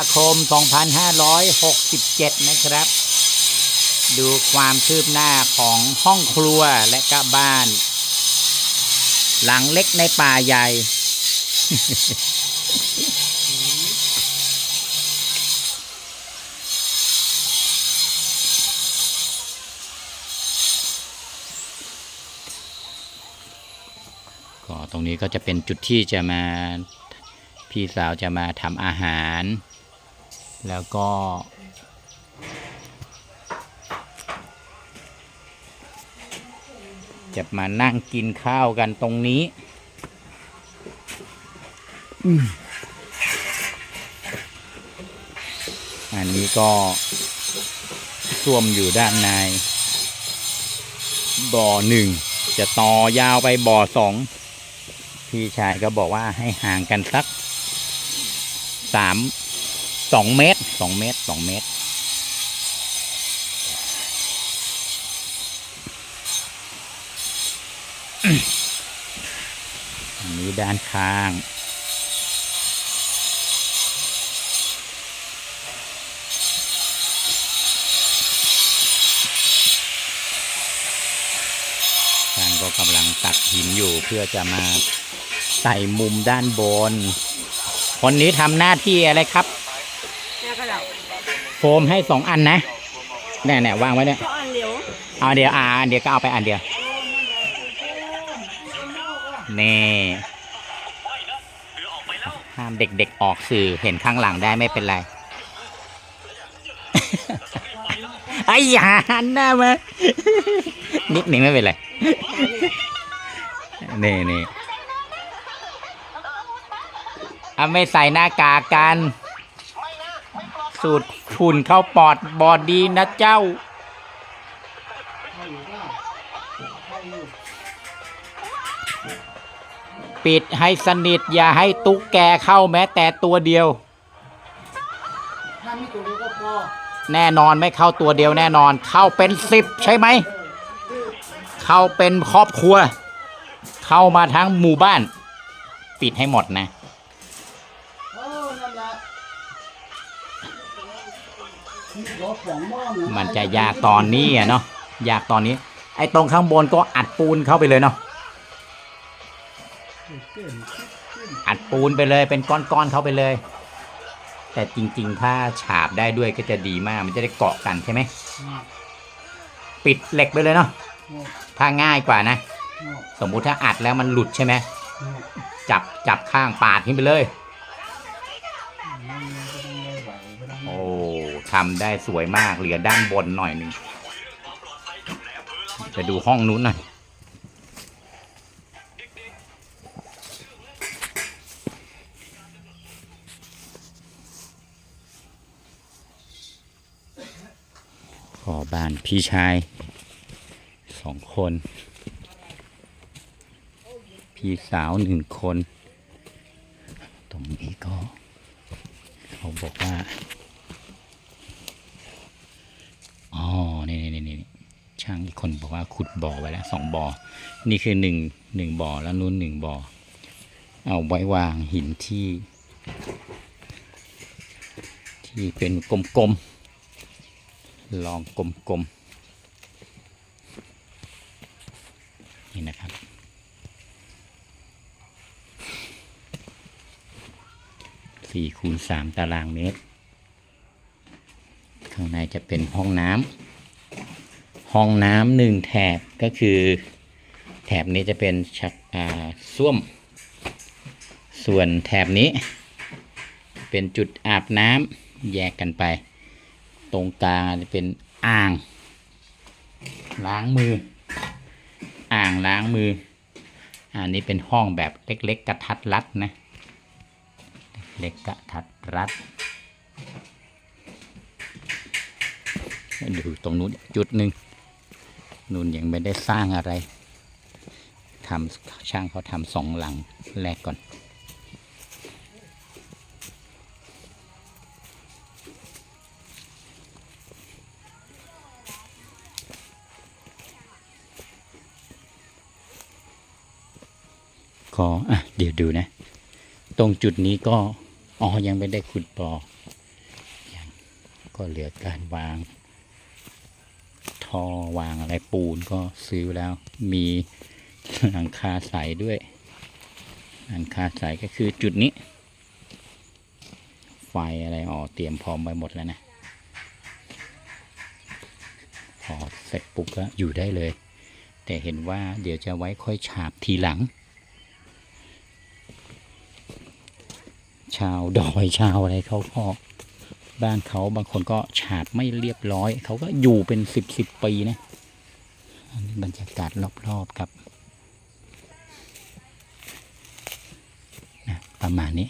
าคม 2567 นะครับ ดูความคืบหน้าของห้องครัวและก็บ้าน หลังเล็กในป่าใหญ่ ก็ตรงนี้ก็จะเป็นจุดที่จะมาพี่สาวจะมาทำอาหาร แล้วก็ จะมานั่งกินข้าวกันตรงนี้ออันนี้ก็ส้วมอยู่ด้านใน บ่อหนึ่ง จะต่อยาวไปบ่อสอง พี่ชายก็บอกว่าให้ห่างกันสักสาม สองเมตรสองเมตรสองเมตร อันนี้ด้านข้างช่างก็กำลังตัดหินอยู่เพื่อจะมาใส่มุมด้านบน คนนี้ทำหน้าที่อะไรครับ โฟมให้สองอันนะแน่ๆวางไว้เนี่ยก็อันเดียวเอาเดี๋ยวอ่าอันเดียวก็เอาไปอันเดียวนี่ห้ามเด็กๆออกสื่อเห็นข้างหลังได้ไม่เป็นไรไอ้ยาหันหน้ามานิดหนึ่งไม่เป็นไรนี่นี่เอาไม่ใส่หน้ากากกัน สูตรฝุ่นเข้าปอดบอดดีนะเจ้า ปิดให้สนิทอย่าให้ตุ๊กแกเข้าแม้แต่ตัวเดียว ถ้ามีตัวเดียวก็พอแน่นอนไม่เข้าตัวเดียวแน่นอน เข้าเป็นสิบใช่ไหม เข้าเป็นครอบครัว เข้ามาทั้งหมู่บ้าน ปิดให้หมดนะ มันจะยากตอนนี้อะเนาะยากตอนนี้ ไอ้ตรงข้างบนก็อัดปูนเข้าไปเลยเนาะอัดปูนไปเลยเป็นก้อนๆเข้าไปเลย แต่จริง ๆ ถ้าฉาบได้ด้วยก็จะดีมากมันจะได้เกาะกันใช่ไหมปิดเหล็กไปเลยเนาะถ้าง่ายกว่านะ สมมุติถ้าอัดแล้วมันหลุดใช่ไหมจับจับข้างปาดขึ้นไปเลย ทำได้สวยมากเหลือด้านบนหน่อยหนึ่งไปดูห้องนู้นหน่อยขอบ้านพี่ชายสองคน พี่สาวหนึ่งคน ตรงนี้ก็ เขาบอกว่า อ๋อนี่นี่นี่นี่ช่างอีกคนบอกว่าขุดบ่อไว้แล้วสองบ่อ นี่คือหนึ่งหนึ่งบ่อแล้วนู้นหนึ่งบ่อ เอาไว้วางหินที่ ที่เป็นกลมๆ ลองกลมๆ นี่นะครับสี่คูณสามตารางเมตร ข้างในจะเป็นห้องน้ำห้องน้ำหนึ่งแถบก็คือ แถบนี้จะเป็นชักอ่าส้วม ส่วนแถบนี้ เป็นจุดอาบน้ำแยกกันไป ตรงกลางจะเป็นอ่าง ล้างมือ อ่างล้างมือ อันนี้เป็นห้องแบบเล็ก ๆ กระทัดรัดนะ เล็กกระทัดรัด ดูตรงนู้นจุดหนึ่งนู่นยังไม่ได้สร้างอะไรทำช่างเขาทำสองหลังแรกก่อนขออะเดี๋ยวดูนะ ตรงจุดนี้ก็ อ๋อ ยังไม่ได้ขุดบ่อก็เหลือการวาง ท่อวางอะไรปูนก็ซื้อแล้วมีหลังคาใสด้วย หลังคาใสก็คือจุดนี้ ไฟอะไรออเตรียมพร้อมไปหมดแล้วนะพอเสร็จปุ๊บก็อยู่ได้เลย แต่เห็นว่าเดี๋ยวจะไว้ค่อยฉาบทีหลัง ชาวดอยชาวอะไรเขาก็ บ้านเขาบางคนก็ฉาบไม่เรียบร้อย เขาก็อยู่เป็นสิบสิบปีนะอันนี้บรรยากาศรอบๆครับนะประมาณนี้